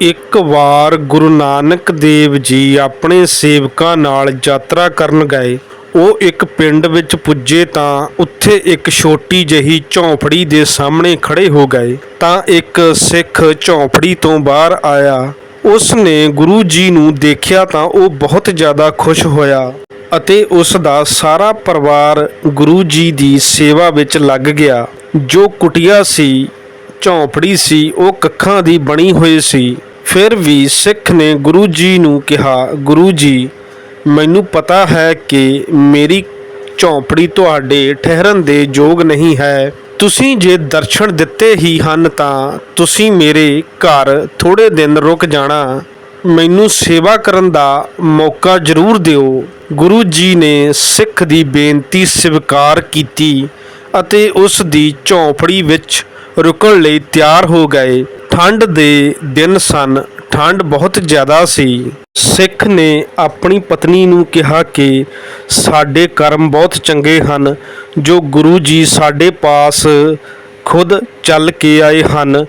ਇੱਕ ਵਾਰ ਗੁਰੂ ਨਾਨਕ ਦੇਵ ਜੀ ਆਪਣੇ ਸੇਵਕਾਂ ਨਾਲ ਯਾਤਰਾ ਕਰਨ ਗਏ। ਉਹ ਇੱਕ ਪਿੰਡ ਵਿੱਚ ਪੁੱਜੇ ਤਾਂ ਉੱਥੇ ਇੱਕ ਛੋਟੀ ਜਿਹੀ ਝੌਂਪੜੀ ਦੇ ਸਾਹਮਣੇ ਖੜੇ ਹੋ ਗਏ। ਤਾਂ ਇੱਕ ਸਿੱਖ ਝੌਂਪੜੀ ਤੋਂ ਬਾਹਰ ਆਇਆ। ਉਸ ਨੇ ਗੁਰੂ ਜੀ ਨੂੰ ਦੇਖਿਆ ਤਾਂ ਉਹ ਬਹੁਤ ਜ਼ਿਆਦਾ ਖੁਸ਼ ਹੋਇਆ ਅਤੇ ਉਸ ਦਾ ਸਾਰਾ ਪਰਿਵਾਰ ਗੁਰੂ ਜੀ ਦੀ ਸੇਵਾ ਵਿੱਚ ਲੱਗ ਗਿਆ। ਜੋ ਕੁਟੀਆ ਸੀ ਝੌਂਪੜੀ ਸੀ, ਉਹ ਕੱਖਾਂ ਦੀ ਬਣੀ ਹੋਈ ਸੀ। ਫਿਰ ਵੀ ਸਿੱਖ ਨੇ ਗੁਰੂ ਜੀ ਨੂੰ ਕਿਹਾ, ਗੁਰੂ ਜੀ, ਮੈਨੂੰ ਪਤਾ ਹੈ ਕਿ ਮੇਰੀ ਝੌਂਪੜੀ ਤੁਹਾਡੇ ਠਹਿਰਨ ਦੇ ਯੋਗ ਨਹੀਂ ਹੈ। ਤੁਸੀਂ ਜੇ ਦਰਸ਼ਨ ਦਿੱਤੇ ਹੀ ਹਨ ਤਾਂ ਤੁਸੀਂ ਮੇਰੇ ਘਰ ਥੋੜੇ ਦਿਨ ਰੁਕ ਜਾਣਾ। ਮੈਨੂੰ ਸੇਵਾ ਕਰਨ ਦਾ ਮੌਕਾ ਜ਼ਰੂਰ ਦਿਓ। ਗੁਰੂ ਜੀ ਨੇ ਸਿੱਖ ਦੀ ਬੇਨਤੀ ਸਵੀਕਾਰ ਕੀਤੀ ਅਤੇ ਉਸ ਦੀ ਝੌਂਪੜੀ ਵਿੱਚ ਰੁਕਣ ਲਈ ਤਿਆਰ ਹੋ ਗਏ। ਠੰਡ ਦੇ ਦਿਨ ਸਨ। ਠੰਡ ਬਹੁਤ ਜ਼ਿਆਦਾ ਸੀ। ਸਿੱਖ ਨੇ ਆਪਣੀ ਪਤਨੀ ਨੂੰ ਕਿਹਾ ਕਿ ਸਾਡੇ ਕਰਮ ਬਹੁਤ ਚੰਗੇ ਹਨ, ਜੋ ਗੁਰੂ ਜੀ ਸਾਡੇ ਪਾਸ ਖੁਦ ਚੱਲ ਕੇ ਆਏ ਹਨ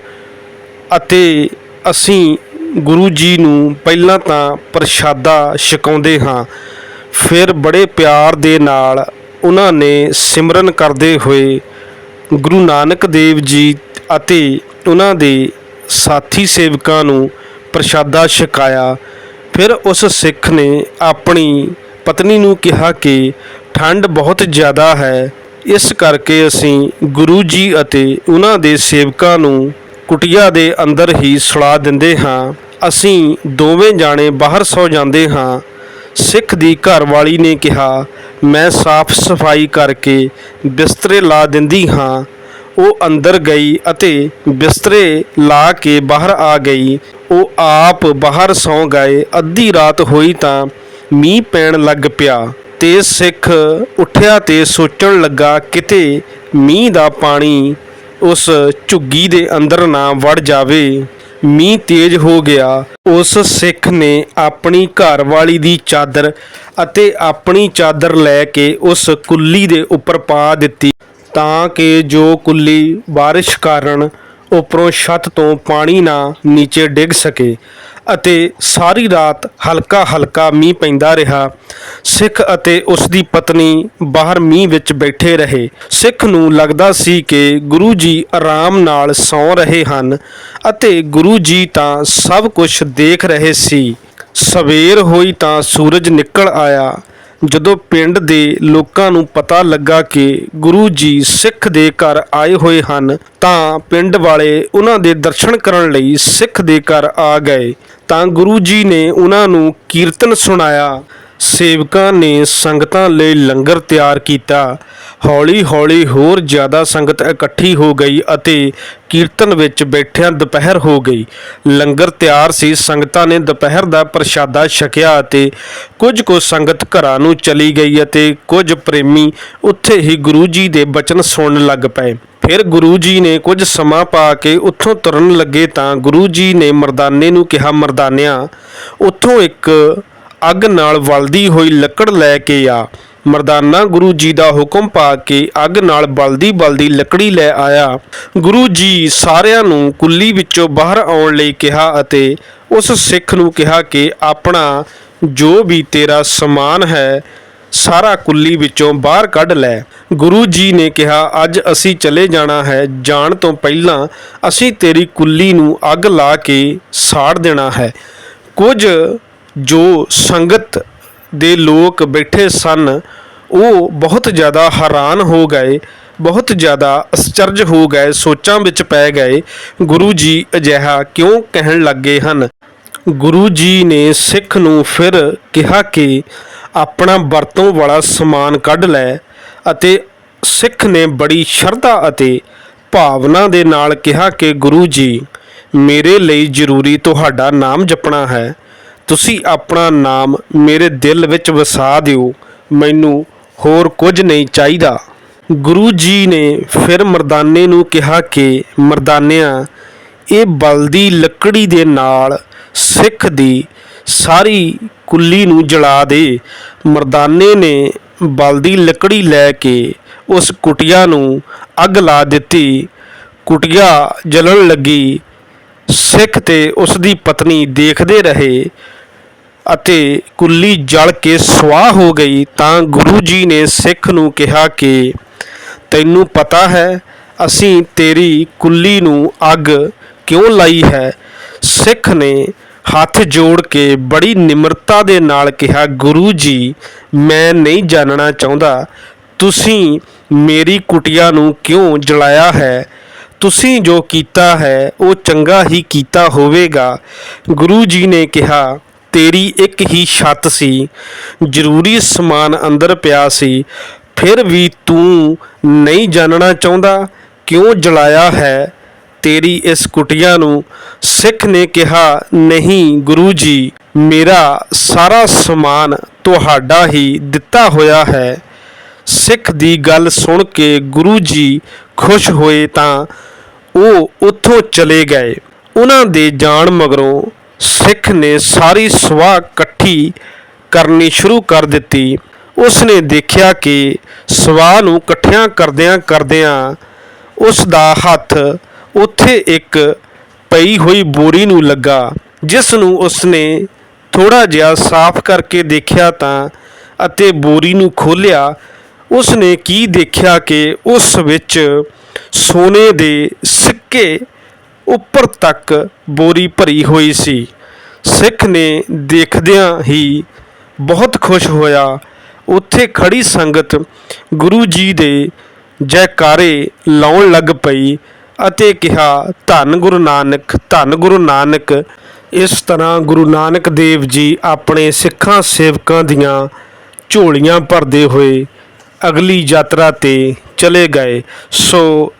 ਅਤੇ ਅਸੀਂ ਗੁਰੂ ਜੀ ਨੂੰ ਪਹਿਲਾਂ ਤਾਂ ਪ੍ਰਸ਼ਾਦਾ ਛਕਾਉਂਦੇ ਹਾਂ, ਫਿਰ ਬੜੇ ਪਿਆਰ ਦੇ ਨਾਲ ਉਹਨਾਂ ਨੇ ਸਿਮਰਨ ਕਰਦੇ ਹੋਏ ਗੁਰੂ ਨਾਨਕ ਦੇਵ ਜੀ ਅਤੇ ਉਹਨਾਂ ਦੇ ਸਾਥੀ ਸੇਵਕਾਂ ਨੂੰ ਪ੍ਰਸ਼ਾਦਾ ਛਕਾਇਆ। ਫਿਰ ਉਸ ਸਿੱਖ ਨੇ ਆਪਣੀ ਪਤਨੀ ਨੂੰ ਕਿਹਾ ਕਿ ਠੰਡ ਬਹੁਤ ਜ਼ਿਆਦਾ ਹੈ। ਇਸ ਕਰਕੇ ਅਸੀਂ ਗੁਰੂ ਜੀ ਅਤੇ ਉਹਨਾਂ ਦੇ ਸੇਵਕਾਂ ਨੂੰ ਕੁਟੀਆ ਦੇ ਅੰਦਰ ਹੀ ਸੁਲਾ ਦਿੰਦੇ ਹਾਂ। ਅਸੀਂ ਦੋਵੇਂ ਜਾਣੇ ਬਾਹਰ ਸੌ ਜਾਂਦੇ ਹਾਂ। ਸਿੱਖ ਦੀ ਘਰਵਾਲੀ ਨੇ ਕਿਹਾ, ਮੈਂ ਸਾਫ਼ ਸਫ਼ਾਈ ਕਰਕੇ ਬਿਸਤਰੇ ਲਾ ਦਿੰਦੀ ਹਾਂ। ਉਹ ਅੰਦਰ ਗਈ ਅਤੇ ਬਿਸਤਰੇ ਲਾ ਕੇ ਬਾਹਰ ਆ ਗਈ। ਉਹ ਆਪ ਬਾਹਰ ਸੌਂ ਗਏ। ਅੱਧੀ ਰਾਤ ਹੋਈ ਤਾਂ ਮੀਂਹ ਪੈਣ ਲੱਗ ਪਿਆ ਤੇ ਸਿੱਖ ਉੱਠਿਆ ਤੇ ਸੋਚਣ ਲੱਗਾ ਕਿਤੇ ਮੀਂਹ ਦਾ ਪਾਣੀ ਉਸ ਝੁੱਗੀ ਦੇ ਅੰਦਰ ਨਾ ਵੜ ਜਾਵੇ। ਮੀਂਹ ਤੇਜ਼ ਹੋ ਗਿਆ। ਉਸ ਸਿੱਖ ਨੇ ਆਪਣੀ ਘਰਵਾਲੀ ਦੀ ਚਾਦਰ ਅਤੇ ਆਪਣੀ ਚਾਦਰ ਲੈ ਕੇ ਉਸ ਕੁੱਲੀ ਦੇ ਉੱਪਰ ਪਾ ਦਿੱਤੀ। ਤਾਂ ਕਿ ਜੋ ਕੁੱਲੀ ਬਾਰਿਸ਼ ਕਾਰਨ ਉੱਪਰੋਂ ਛੱਤ ਤੋਂ ਪਾਣੀ ਨਾ ਨੀਚੇ ਡਿੱਗ ਸਕੇ ਅਤੇ ਸਾਰੀ ਰਾਤ ਹਲਕਾ ਹਲਕਾ ਮੀਂਹ ਪੈਂਦਾ ਰਿਹਾ, ਸਿੱਖ ਅਤੇ ਉਸ ਦੀ ਪਤਨੀ ਬਾਹਰ ਮੀਂਹ ਵਿੱਚ ਬੈਠੇ ਰਹੇ। ਸਿੱਖ ਨੂੰ ਲੱਗਦਾ ਸੀ ਕਿ ਗੁਰੂ ਜੀ ਆਰਾਮ ਨਾਲ ਸੌਂ ਰਹੇ ਹਨ ਅਤੇ ਗੁਰੂ ਜੀ ਤਾਂ ਸਭ ਕੁਝ ਦੇਖ ਰਹੇ ਸੀ। ਸਵੇਰ ਹੋਈ ਤਾਂ ਸੂਰਜ ਨਿਕਲ ਆਇਆ। ਜਦੋਂ ਪਿੰਡ ਦੇ ਲੋਕਾਂ ਨੂੰ ਪਤਾ ਲੱਗਾ ਕਿ ਗੁਰੂ ਜੀ ਸਿੱਖ ਦੇ ਘਰ ਆਏ ਹੋਏ ਹਨ, ਤਾਂ ਪਿੰਡ ਵਾਲੇ ਉਹਨਾਂ ਦੇ ਦਰਸ਼ਨ ਕਰਨ ਲਈ ਸਿੱਖ ਦੇ ਘਰ ਆ ਗਏ। ਤਾਂ ਗੁਰੂ ਜੀ ਨੇ ਉਹਨਾਂ ਨੂੰ ਕੀਰਤਨ ਸੁਣਾਇਆ। ਸੇਵਕਾਂ ਨੇ ਸੰਗਤਾਂ ਲਈ ਲੰਗਰ ਤਿਆਰ ਕੀਤਾ। ਹੌਲੀ ਹੌਲੀ ਹੋਰ ਜ਼ਿਆਦਾ ਸੰਗਤ ਇਕੱਠੀ ਹੋ ਗਈ ਅਤੇ ਕੀਰਤਨ ਵਿੱਚ ਬੈਠਿਆਂ ਦੁਪਹਿਰ ਹੋ ਗਈ। ਲੰਗਰ ਤਿਆਰ ਸੀ, ਸੰਗਤਾਂ ਨੇ ਦੁਪਹਿਰ ਦਾ ਪ੍ਰਸ਼ਾਦਾ ਛਕਿਆ ਅਤੇ ਕੁਝ ਕੁ ਸੰਗਤ ਘਰਾਂ ਨੂੰ ਚਲੀ ਗਈ ਅਤੇ ਕੁਝ ਪ੍ਰੇਮੀ ਉੱਥੇ ਹੀ ਗੁਰੂ ਜੀ ਦੇ ਬਚਨ ਸੁਣਨ ਲੱਗ ਪਏ। ਫਿਰ ਗੁਰੂ ਜੀ ਨੇ ਕੁਝ ਸਮਾਂ ਪਾ ਕੇ ਉੱਥੋਂ ਤੁਰਨ ਲੱਗੇ ਤਾਂ ਗੁਰੂ ਜੀ ਨੇ ਮਰਦਾਨੇ ਨੂੰ ਕਿਹਾ, ਮਰਦਾਨਿਆਂ, ਉੱਥੋਂ ਇੱਕ ਅੱਗ ਨਾਲ ਬਲਦੀ ਹੋਈ ਲੱਕੜ ਲੈ ਕੇ ਆ। ਮਰਦਾਨਾ ਗੁਰੂ ਜੀ ਦਾ ਹੁਕਮ ਪਾ ਕੇ ਅੱਗ ਨਾਲ ਬਲਦੀ ਬਲਦੀ ਲੱਕੜੀ ਲੈ ਆਇਆ। ਗੁਰੂ ਜੀ ਸਾਰਿਆਂ ਨੂੰ ਕੁੱਲੀ ਵਿੱਚੋਂ ਬਾਹਰ ਆਉਣ ਲਈ ਕਿਹਾ ਅਤੇ ਉਸ ਸਿੱਖ ਨੂੰ ਕਿਹਾ ਕਿ ਆਪਣਾ ਜੋ ਵੀ ਤੇਰਾ ਸਮਾਨ ਹੈ, ਸਾਰਾ ਕੁੱਲੀ ਵਿੱਚੋਂ ਬਾਹਰ ਕੱਢ ਲੈ। ਗੁਰੂ ਜੀ ਨੇ ਕਿਹਾ, ਅੱਜ ਅਸੀਂ ਚਲੇ ਜਾਣਾ ਹੈ, ਜਾਣ ਤੋਂ ਪਹਿਲਾਂ ਅਸੀਂ ਤੇਰੀ ਕੁੱਲੀ ਨੂੰ ਅੱਗ ਲਾ ਕੇ ਸਾੜ ਦੇਣਾ ਹੈ। ਕੁਝ ਜੋ ਸੰਗਤ ਦੇ ਲੋਕ ਬੈਠੇ ਸਨ, ਉਹ ਬਹੁਤ ਜ਼ਿਆਦਾ ਹੈਰਾਨ ਹੋ ਗਏ, ਬਹੁਤ ਜ਼ਿਆਦਾ ਅਸਚਰਜ ਹੋ ਗਏ, ਸੋਚਾਂ ਵਿੱਚ ਪੈ ਗਏ, ਗੁਰੂ ਜੀ ਅਜਿਹਾ ਕਿਉਂ ਕਹਿਣ ਲੱਗੇ ਹਨ? ਗੁਰੂ ਜੀ ਨੇ ਸਿੱਖ ਨੂੰ ਫਿਰ ਕਿਹਾ ਕਿ ਆਪਣਾ ਵਰਤੋਂ ਵਾਲਾ ਸਮਾਨ ਕੱਢ ਲੈ ਅਤੇ ਸਿੱਖ ਨੇ ਬੜੀ ਸ਼ਰਧਾ ਅਤੇ ਭਾਵਨਾ ਦੇ ਨਾਲ ਕਿਹਾ ਕਿ ਗੁਰੂ ਜੀ, ਮੇਰੇ ਲਈ ਜ਼ਰੂਰੀ ਤੁਹਾਡਾ ਨਾਮ ਜਪਣਾ ਹੈ। ਤੁਸੀਂ ਆਪਣਾ ਨਾਮ ਮੇਰੇ ਦਿਲ ਵਿੱਚ ਵਸਾ ਦਿਓ। ਮੈਨੂੰ ਹੋਰ ਕੁਝ ਨਹੀਂ ਚਾਹੀਦਾ। ਗੁਰੂ ਜੀ ਨੇ ਫਿਰ ਮਰਦਾਨੇ ਨੂੰ ਕਿਹਾ ਕਿ, ਮਰਦਾਨਿਆਂ, ਇਹ ਬਲਦੀ ਲੱਕੜੀ ਦੇ ਨਾਲ ਸਿੱਖ ਦੀ ਸਾਰੀ ਕੁੱਲੀ ਨੂੰ ਜਲਾ ਦੇ। ਮਰਦਾਨੇ ਨੇ ਬਲਦੀ ਲੱਕੜੀ ਲੈ ਕੇ ਉਸ ਕੁਟਿਆ ਨੂੰ ਅੱਗ ਲਾ ਦਿੱਤੀ। ਕੁਟਿਆ ਜਲਣ ਲੱਗੀ। ਸਿੱਖ ਤੇ ਉਸ ਦੀ ਪਤਨੀ ਦੇਖਦੇ ਰਹੇ। ਅਤੇ ਕੁੱਲੀ ਜਲ ਕੇ ਸੁਆਹ ਹੋ ਗਈ ਤਾਂ ਗੁਰੂ ਜੀ ਨੇ ਸਿੱਖ ਨੂੰ ਕਿਹਾ ਕਿ ਤੈਨੂੰ ਪਤਾ ਹੈ, ਅਸੀਂ ਤੇਰੀ ਕੁੱਲੀ ਨੂੰ ਅੱਗ ਕਿਉਂ ਲਾਈ ਹੈ? ਸਿੱਖ ਨੇ ਹੱਥ ਜੋੜ ਕੇ ਬੜੀ ਨਿਮਰਤਾ ਦੇ ਨਾਲ ਕਿਹਾ, ਗੁਰੂ ਜੀ, ਮੈਂ ਨਹੀਂ ਜਾਣਨਾ ਚਾਹੁੰਦਾ। ਤੁਸੀਂ ਮੇਰੀ ਕੁਟਿਆ ਨੂੰ ਕਿਉਂ ਜਲਾਇਆ ਹੈ? ਤੁਸੀਂ ਜੋ ਕੀਤਾ ਹੈ, ਉਹ ਚੰਗਾ ਹੀ ਕੀਤਾ ਹੋਵੇਗਾ। ਗੁਰੂ ਜੀ ਨੇ ਕਿਹਾ ਤੇਰੀ ਇੱਕ ਹੀ ਛੱਤ ਸੀ, ਜ਼ਰੂਰੀ ਸਮਾਨ ਅੰਦਰ ਪਿਆ ਸੀ, ਫਿਰ ਵੀ ਤੂੰ ਨਹੀਂ ਜਾਣਨਾ ਚਾਹੁੰਦਾ, ਕਿਉਂ ਜਲਾਇਆ ਹੈ? ਤੇਰੀ ਇਸ ਕੁਟਿਆ ਨੂੰ ਸਿੱਖ ਨੇ ਕਿਹਾ, ਨਹੀਂ ਗੁਰੂ ਜੀ, ਮੇਰਾ ਸਾਰਾ ਸਮਾਨ ਤੁਹਾਡਾ ਹੀ ਦਿੱਤਾ ਹੋਇਆ ਹੈ। ਸਿੱਖ ਦੀ ਗੱਲ ਸੁਣ ਕੇ ਗੁਰੂ ਜੀ ਖੁਸ਼ ਹੋਏ ਤਾਂ ਉਹ ਉੱਥੋਂ ਚਲੇ ਗਏ। ਉਹਨਾਂ ਦੇ ਜਾਣ ਮਗਰੋਂ ਸਿੱਖ ਨੇ ਸਾਰੀ ਸਵਾਹ ਇਕੱਠੀ ਕਰਨੀ ਸ਼ੁਰੂ ਕਰ ਦਿੱਤੀ। ਉਸ ਨੇ ਦੇਖਿਆ ਕਿ ਸਵਾਹ ਨੂੰ ਇਕੱਠਿਆਂ ਕਰਦਿਆਂ ਕਰਦਿਆਂ ਉਸ ਦਾ ਹੱਥ ਉੱਥੇ ਇੱਕ ਪਈ ਹੋਈ ਬੋਰੀ ਨੂੰ ਲੱਗਾ, ਜਿਸ ਨੂੰ ਉਸਨੇ ਥੋੜਾ ਜਿਹਾ ਸਾਫ਼ ਕਰਕੇ ਦੇਖਿਆ ਤਾਂ ਅਤੇ ਬੋਰੀ ਨੂੰ ਖੋਲ੍ਹਿਆ। ਉਸ ਨੇ ਕੀ ਦੇਖਿਆ ਕਿ ਉਸ ਵਿੱਚ ਸੋਨੇ ਦੇ ਸਿੱਕੇ ਉੱਪਰ ਤੱਕ ਬੋਰੀ ਭਰੀ ਹੋਈ ਸੀ। ਸਿੱਖ ਨੇ ਦੇਖਦਿਆਂ ਹੀ ਬਹੁਤ ਖੁਸ਼ ਹੋਇਆ। ਉੱਥੇ ਖੜੀ ਸੰਗਤ ਗੁਰੂ ਜੀ ਦੇ ਜੈਕਾਰੇ ਲਾਉਣ ਲੱਗ ਪਈ ਅਤੇ ਕਿਹਾ, ਧੰਨ ਗੁਰੂ ਨਾਨਕ, ਧੰਨ ਗੁਰੂ ਨਾਨਕ। ਇਸ ਤਰ੍ਹਾਂ ਗੁਰੂ ਨਾਨਕ ਦੇਵ ਜੀ ਆਪਣੇ ਸਿੱਖਾਂ ਸੇਵਕਾਂ ਦੀਆਂ ਝੋਲੀਆਂ ਭਰਦੇ ਹੋਏ ਅਗਲੀ ਯਾਤਰਾ ਤੇ ਚਲੇ ਗਏ। ਸੋ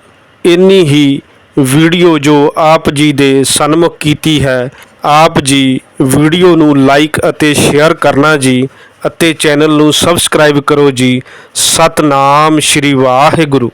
ਇੰਨੀ ਹੀ ਵੀਡੀਓ ਜੋ ਆਪ ਜੀ ਦੇ ਸਨਮੁਖ ਕੀਤੀ ਹੈ, ਆਪ ਜੀ ਵੀਡੀਓ ਨੂੰ ਲਾਈਕ ਅਤੇ ਸ਼ੇਅਰ ਕਰਨਾ ਜੀ ਅਤੇ ਚੈਨਲ ਨੂੰ ਸਬਸਕ੍ਰਾਈਬ ਕਰੋ ਜੀ। ਸਤਨਾਮ ਸ਼੍ਰੀ ਵਾਹਿਗੁਰੂ।